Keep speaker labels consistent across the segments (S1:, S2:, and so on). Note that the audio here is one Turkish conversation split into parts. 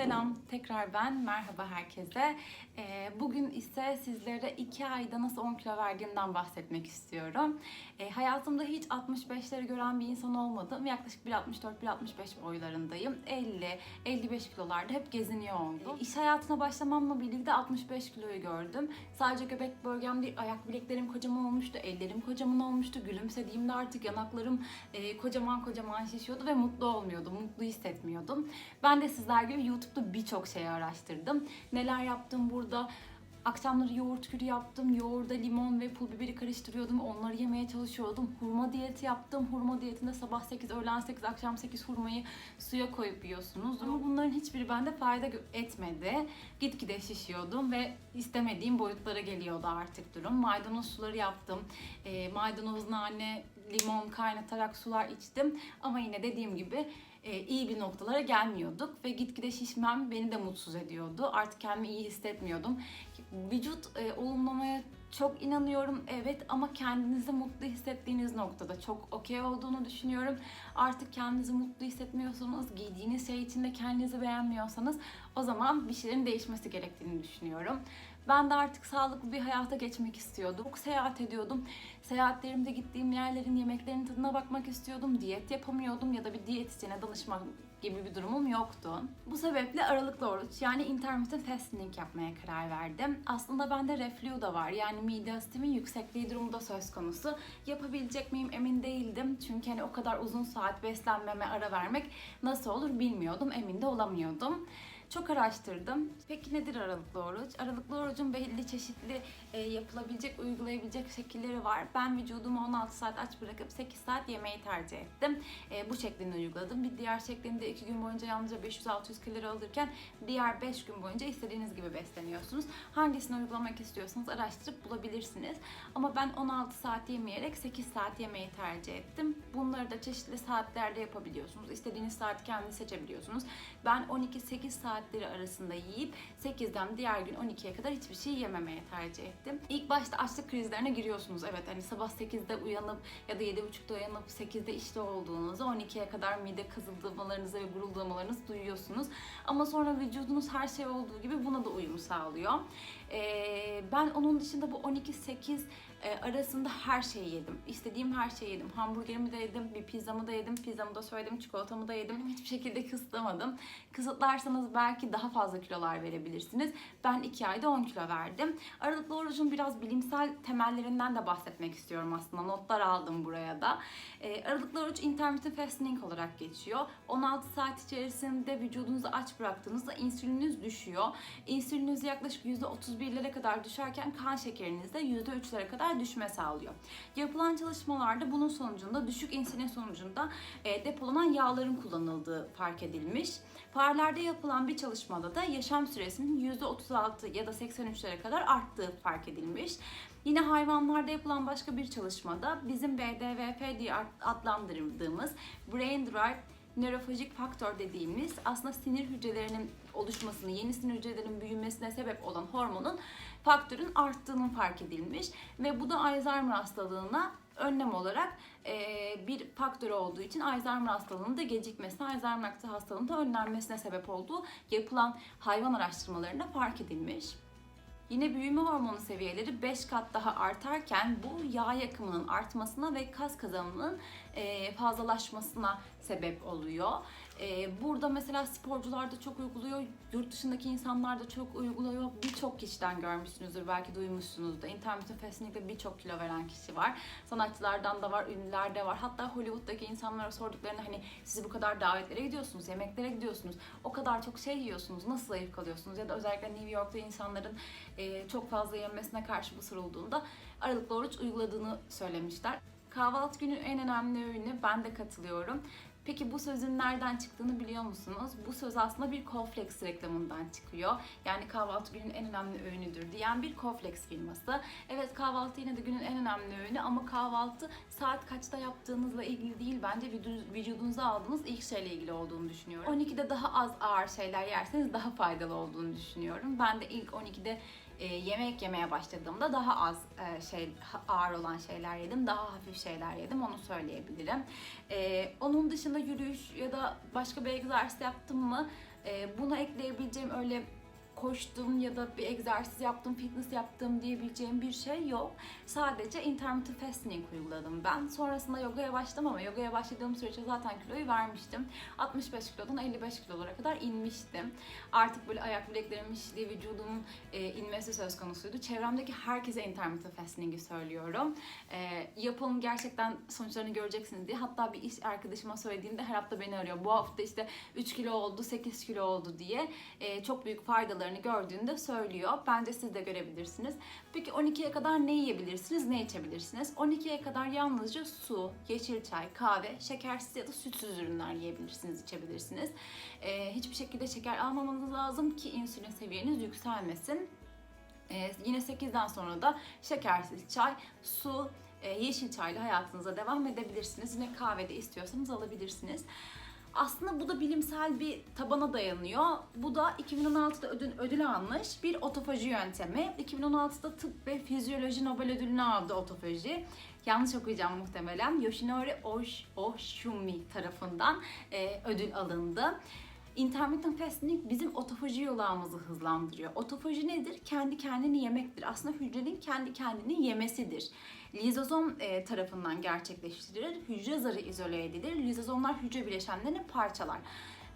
S1: Selam, tekrar ben. Merhaba herkese. Ee, bugün ise sizlere 2 ayda nasıl 10 kilo verdiğimden bahsetmek istiyorum. Ee, hayatımda hiç 65'leri gören bir insan olmadım. Yaklaşık 1.64-1.65 boylarındayım. 50-55 kilolarda hep geziniyor oldum. İş hayatına başlamamla birlikte 65 kiloyu gördüm. Sadece göbek bölgem değil, ayak bileklerim kocaman olmuştu, ellerim kocaman olmuştu. Gülümsediğimde artık yanaklarım e, kocaman kocaman şişiyordu ve mutlu olmuyordum, mutlu hissetmiyordum. Ben de sizler gibi YouTube'da birçok şey araştırdım. Neler yaptım burada? Akşamları yoğurt kürü yaptım. Yoğurda limon ve pul biberi karıştırıyordum. Onları yemeye çalışıyordum. Hurma diyeti yaptım. Hurma diyetinde sabah 8, öğlen 8, akşam 8 hurmayı suya koyup yiyorsunuz. Ama bunların hiçbiri bende fayda etmedi. Gitgide şişiyordum ve istemediğim boyutlara geliyordu artık durum. Maydanoz suları yaptım. E, maydanoz, nane, limon kaynatarak sular içtim. Ama yine dediğim gibi e, iyi bir noktalara gelmiyorduk ve gitgide şişmem beni de mutsuz ediyordu. Artık kendimi iyi hissetmiyordum. Vücut e, olumlamaya çok inanıyorum evet ama kendinizi mutlu hissettiğiniz noktada çok okey olduğunu düşünüyorum. Artık kendinizi mutlu hissetmiyorsanız, giydiğiniz şey içinde kendinizi beğenmiyorsanız o zaman bir şeylerin değişmesi gerektiğini düşünüyorum. Ben de artık sağlıklı bir hayata geçmek istiyordum. Çok seyahat ediyordum. Seyahatlerimde gittiğim yerlerin yemeklerinin tadına bakmak istiyordum. Diyet yapamıyordum ya da bir diyetisyene danışmak gibi bir durumum yoktu. Bu sebeple aralıklı oruç yani intermittent fasting yapmaya karar verdim. Aslında bende reflü da var yani mide asitimin yüksekliği durumu da söz konusu. Yapabilecek miyim emin değildim. Çünkü hani o kadar uzun saat beslenmeme ara vermek nasıl olur bilmiyordum, emin de olamıyordum. Çok araştırdım. Peki nedir aralıklı oruç? Aralıklı orucun belli çeşitli e, yapılabilecek, uygulayabilecek şekilleri var. Ben vücudumu 16 saat aç bırakıp 8 saat yemeği tercih ettim. E, bu şeklinde uyguladım. Bir diğer şeklinde 2 gün boyunca yalnızca 500-600 kalori alırken diğer 5 gün boyunca istediğiniz gibi besleniyorsunuz. Hangisini uygulamak istiyorsanız araştırıp bulabilirsiniz. Ama ben 16 saat yemeyerek 8 saat yemeği tercih ettim. Bunları da çeşitli saatlerde yapabiliyorsunuz. İstediğiniz saati kendiniz seçebiliyorsunuz. Ben 12-8 saatleri arasında yiyip 8'den diğer gün 12'ye kadar hiçbir şey yememeye tercih ettim. İlk başta açlık krizlerine giriyorsunuz. Evet hani sabah 8'de uyanıp ya da 7.30'da uyanıp 8'de işte olduğunuzda 12'ye kadar mide kazıldırmalarınızı ve guruldamalarınızı duyuyorsunuz. Ama sonra vücudunuz her şey olduğu gibi buna da uyum sağlıyor. Ee, ben onun dışında bu 12-8 e, arasında her şeyi yedim. İstediğim her şeyi yedim. Hamburgerimi de yedim, bir pizzamı da yedim, pizzamı da söyledim, çikolatamı da yedim. Hiçbir şekilde kısıtlamadım. Kısıtlarsanız belki daha fazla kilolar verebilirsiniz. Ben 2 ayda 10 kilo verdim. Aralıklı orucun biraz bilimsel temellerinden de bahsetmek istiyorum aslında. Notlar aldım buraya da. E, aralıklı oruç intermittent fasting olarak geçiyor. 16 saat içerisinde vücudunuzu aç bıraktığınızda insülininiz düşüyor. İnsülininiz yaklaşık %31'lere kadar düşerken kan şekeriniz de %3'lere kadar düşme sağlıyor. Yapılan çalışmalarda bunun sonucunda düşük insülin sonucunda e, depolanan yağların kullanıldığı fark edilmiş. Farelerde yapılan bir çalışmada da yaşam süresinin %36 ya da 83'lere kadar arttığı fark edilmiş. Yine hayvanlarda yapılan başka bir çalışmada bizim BDVF diye adlandırdığımız Brain Derived nörofajik faktör dediğimiz aslında sinir hücrelerinin oluşmasını, yeni sinir hücrelerinin büyümesine sebep olan hormonun faktörün arttığının fark edilmiş ve bu da Alzheimer hastalığına önlem olarak e, bir faktör olduğu için Alzheimer hastalığının da gecikmesine, Alzheimer hastalığının da önlenmesine sebep olduğu yapılan hayvan araştırmalarında fark edilmiş. Yine büyüme hormonu seviyeleri 5 kat daha artarken bu yağ yakımının artmasına ve kas kazanımının e, fazlalaşmasına sebep oluyor. E, burada mesela sporcular da çok uyguluyor, yurt dışındaki insanlar da çok uyguluyor. Birçok kişiden görmüşsünüzdür, belki duymuşsunuzdur. Intermittent fasting'de birçok kilo veren kişi var. Sanatçılardan da var, ünlüler var. Hatta Hollywood'daki insanlara sorduklarında hani siz bu kadar davetlere gidiyorsunuz, yemeklere gidiyorsunuz, o kadar çok şey yiyorsunuz, nasıl zayıf kalıyorsunuz? Ya da özellikle New York'ta insanların e, çok fazla yenmesine karşı bu sorulduğunda aralıklı oruç uyguladığını söylemişler. Kahvaltı günün en önemli öğünü ben de katılıyorum. Peki bu sözün nereden çıktığını biliyor musunuz? Bu söz aslında bir Cornflakes reklamından çıkıyor. Yani kahvaltı günün en önemli öğünüdür diyen bir Cornflakes firması. Evet kahvaltı yine de günün en önemli öğünü ama kahvaltı saat kaçta yaptığınızla ilgili değil bence vücu- vücudunuza aldığınız ilk şeyle ilgili olduğunu düşünüyorum. 12'de daha az ağır şeyler yerseniz daha faydalı olduğunu düşünüyorum. Ben de ilk 12'de e, yemek yemeye başladığımda daha az e, şey ağır olan şeyler yedim, daha hafif şeyler yedim onu söyleyebilirim. E, onun dışında yürüyüş ya da başka bir egzersiz yaptım mı buna ekleyebileceğim öyle koştum ya da bir egzersiz yaptım, fitness yaptım diyebileceğim bir şey yok. Sadece intermittent fasting uyguladım ben. Sonrasında yogaya başladım ama yogaya başladığım süreçte zaten kiloyu vermiştim. 65 kilodan 55 kilolara kadar inmiştim. Artık böyle ayak bileklerimin şişliği, vücudumun e, inmesi söz konusuydu. Çevremdeki herkese intermittent fasting'i söylüyorum. E, yapın gerçekten sonuçlarını göreceksiniz diye. Hatta bir iş arkadaşıma söylediğimde her hafta beni arıyor. Bu hafta işte 3 kilo oldu, 8 kilo oldu diye. E, çok büyük faydalarını gördüğünde söylüyor. Bence siz de görebilirsiniz. Peki 12'ye kadar ne yiyebilirsiniz, ne içebilirsiniz? 12'ye kadar yalnızca su, yeşil çay, kahve, şekersiz ya da sütsüz ürünler yiyebilirsiniz, içebilirsiniz. Ee, hiçbir şekilde şeker almamanız lazım ki insülin seviyeniz yükselmesin. Ee, yine 8'den sonra da şekersiz çay, su, e, yeşil çayla hayatınıza devam edebilirsiniz. Yine kahve de istiyorsanız alabilirsiniz. Aslında bu da bilimsel bir tabana dayanıyor. Bu da 2016'da ödül, ödül almış bir otofaji yöntemi. 2016'da tıp ve fizyoloji Nobel ödülünü aldı otofaji. Yanlış okuyacağım muhtemelen. Yoshinori Osh, Oshumi tarafından e, ödül alındı. Intermittent fasting bizim otofaji yolağımızı hızlandırıyor. Otofaji nedir? Kendi kendini yemektir. Aslında hücrenin kendi kendini yemesidir. Lizozom e, tarafından gerçekleştirilir. Hücre zarı izole edilir. Lizozomlar hücre bileşenlerini parçalar.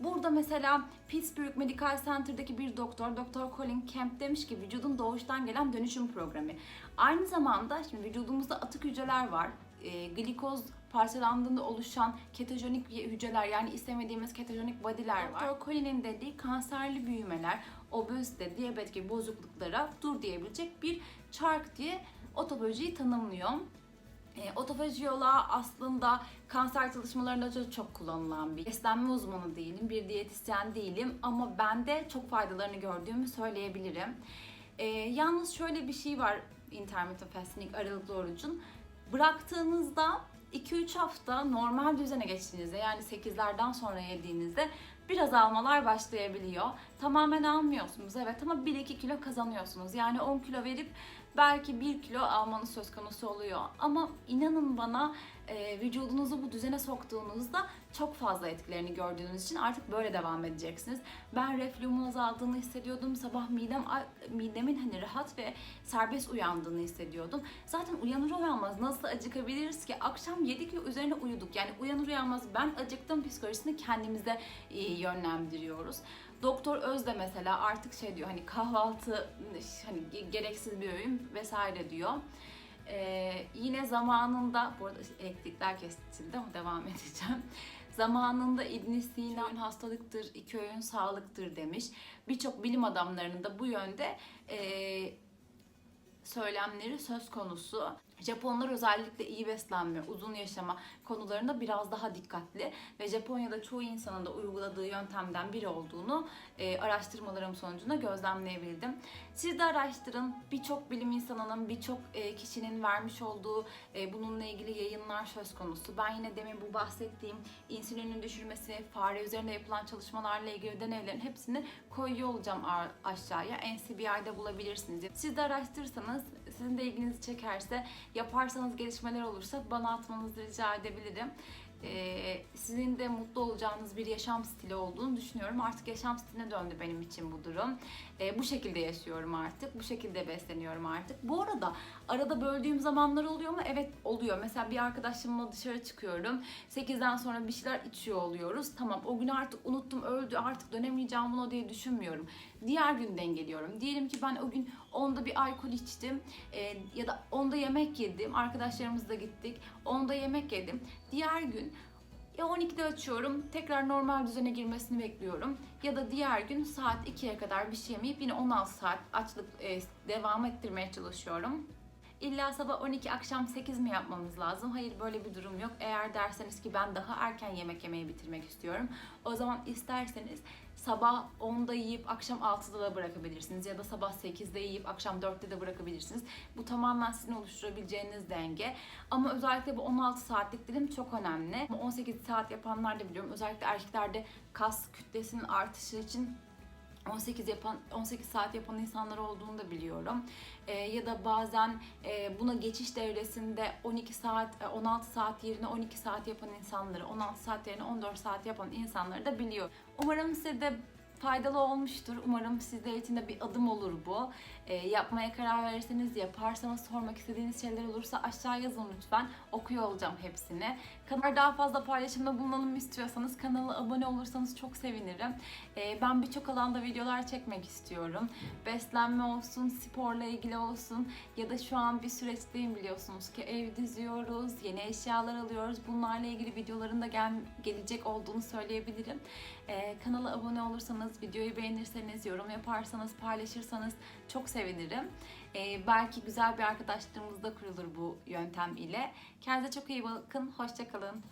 S1: Burada mesela Pittsburgh Medical Center'daki bir doktor, Dr. Colin Kemp demiş ki vücudun doğuştan gelen dönüşüm programı. Aynı zamanda şimdi vücudumuzda atık hücreler var. E, glikoz parçalandığında oluşan ketojenik hücreler yani istemediğimiz ketojenik body'ler var. Dr. Colin'in dediği kanserli büyümeler, obezite, diyabet gibi bozukluklara dur diyebilecek bir çark diye otofajiyi tanımlıyor. E, otofaji aslında kanser çalışmalarında çok, çok kullanılan bir beslenme uzmanı değilim, bir diyetisyen değilim ama ben de çok faydalarını gördüğümü söyleyebilirim. E, yalnız şöyle bir şey var intermittent fasting aralıklı orucun. Bıraktığınızda 2-3 hafta normal düzene geçtiğinizde yani 8'lerden sonra yediğinizde biraz almalar başlayabiliyor. Tamamen almıyorsunuz evet ama 1-2 kilo kazanıyorsunuz. Yani 10 kilo verip belki 1 kilo almanız söz konusu oluyor. Ama inanın bana e, vücudunuzu bu düzene soktuğunuzda çok fazla etkilerini gördüğünüz için artık böyle devam edeceksiniz. Ben reflümun azaldığını hissediyordum. Sabah midem midemin hani rahat ve serbest uyandığını hissediyordum. Zaten uyanır uyanmaz nasıl acıkabiliriz ki? Akşam yedik ve üzerine uyuduk. Yani uyanır uyanmaz ben acıktım psikolojisini kendimize e, yönlendiriyoruz. Doktor Öz de mesela artık şey diyor hani kahvaltı hani ge- gereksiz bir öğün vesaire diyor. Ee, yine zamanında, bu arada elektrikler kesildi ama devam edeceğim. Zamanında İbn Sina "Bir hastalıktır, iki öğün sağlıktır demiş. Birçok bilim adamlarının da bu yönde e, söylemleri söz konusu. Japonlar özellikle iyi beslenme, uzun yaşama konularında biraz daha dikkatli ve Japonya'da çoğu insanın da uyguladığı yöntemden biri olduğunu e, araştırmalarım sonucunda gözlemleyebildim. Siz de araştırın. Birçok bilim insanının, birçok e, kişinin vermiş olduğu e, bununla ilgili yayınlar söz konusu. Ben yine demin bu bahsettiğim insülinin düşürmesi, fare üzerinde yapılan çalışmalarla ilgili deneylerin hepsini koyuyor olacağım aşağıya. NCBI'de bulabilirsiniz. Siz de araştırırsanız, sizin de ilginizi çekerse, yaparsanız gelişmeler olursa bana atmanızı rica edebilirim. Ee, sizin de mutlu olacağınız bir yaşam stili olduğunu düşünüyorum. Artık yaşam stiline döndü benim için bu durum. Ee, bu şekilde yaşıyorum artık. Bu şekilde besleniyorum artık. Bu arada arada böldüğüm zamanlar oluyor mu? Evet oluyor. Mesela bir arkadaşımla dışarı çıkıyorum. 8'den sonra bir şeyler içiyor oluyoruz. Tamam o gün artık unuttum öldü artık dönemeyeceğim buna diye düşünmüyorum. Diğer gün dengeliyorum. Diyelim ki ben o gün onda bir alkol içtim e, ya da onda yemek yedim. Arkadaşlarımızla gittik. Onda yemek yedim. Diğer gün ya 12'de açıyorum, tekrar normal düzene girmesini bekliyorum. Ya da diğer gün saat 2'ye kadar bir şey yemeyip yine 16 saat açlık e, devam ettirmeye çalışıyorum. İlla sabah 12 akşam 8 mi yapmamız lazım? Hayır böyle bir durum yok. Eğer derseniz ki ben daha erken yemek yemeyi bitirmek istiyorum. O zaman isterseniz sabah 10'da yiyip akşam 6'da da bırakabilirsiniz. Ya da sabah 8'de yiyip akşam 4'te de bırakabilirsiniz. Bu tamamen sizin oluşturabileceğiniz denge. Ama özellikle bu 16 saatlik dilim çok önemli. Ama 18 saat yapanlar da biliyorum. Özellikle erkeklerde kas kütlesinin artışı için 18 yapan 18 saat yapan insanlar olduğunu da biliyorum. Ee, ya da bazen e, buna geçiş devresinde 12 saat, e, 16 saat yerine 12 saat yapan insanları, 16 saat yerine 14 saat yapan insanları da biliyor. Umarım size de faydalı olmuştur. Umarım sizler için de bir adım olur bu. Ee, yapmaya karar verirseniz, yaparsanız, sormak istediğiniz şeyler olursa aşağı yazın lütfen. Okuyor olacağım hepsini. Kadar daha fazla paylaşımda bulunalım istiyorsanız kanala abone olursanız çok sevinirim. Ee, ben birçok alanda videolar çekmek istiyorum. Beslenme olsun, sporla ilgili olsun ya da şu an bir süreçteyim biliyorsunuz ki ev diziyoruz, yeni eşyalar alıyoruz. Bunlarla ilgili videoların da gel gelecek olduğunu söyleyebilirim. Ee, kanala abone olursanız, videoyu beğenirseniz, yorum yaparsanız, paylaşırsanız çok sevinirim. Ee, belki güzel bir arkadaşlığımız da kurulur bu yöntem ile. Kendinize çok iyi bakın, hoşçakalın.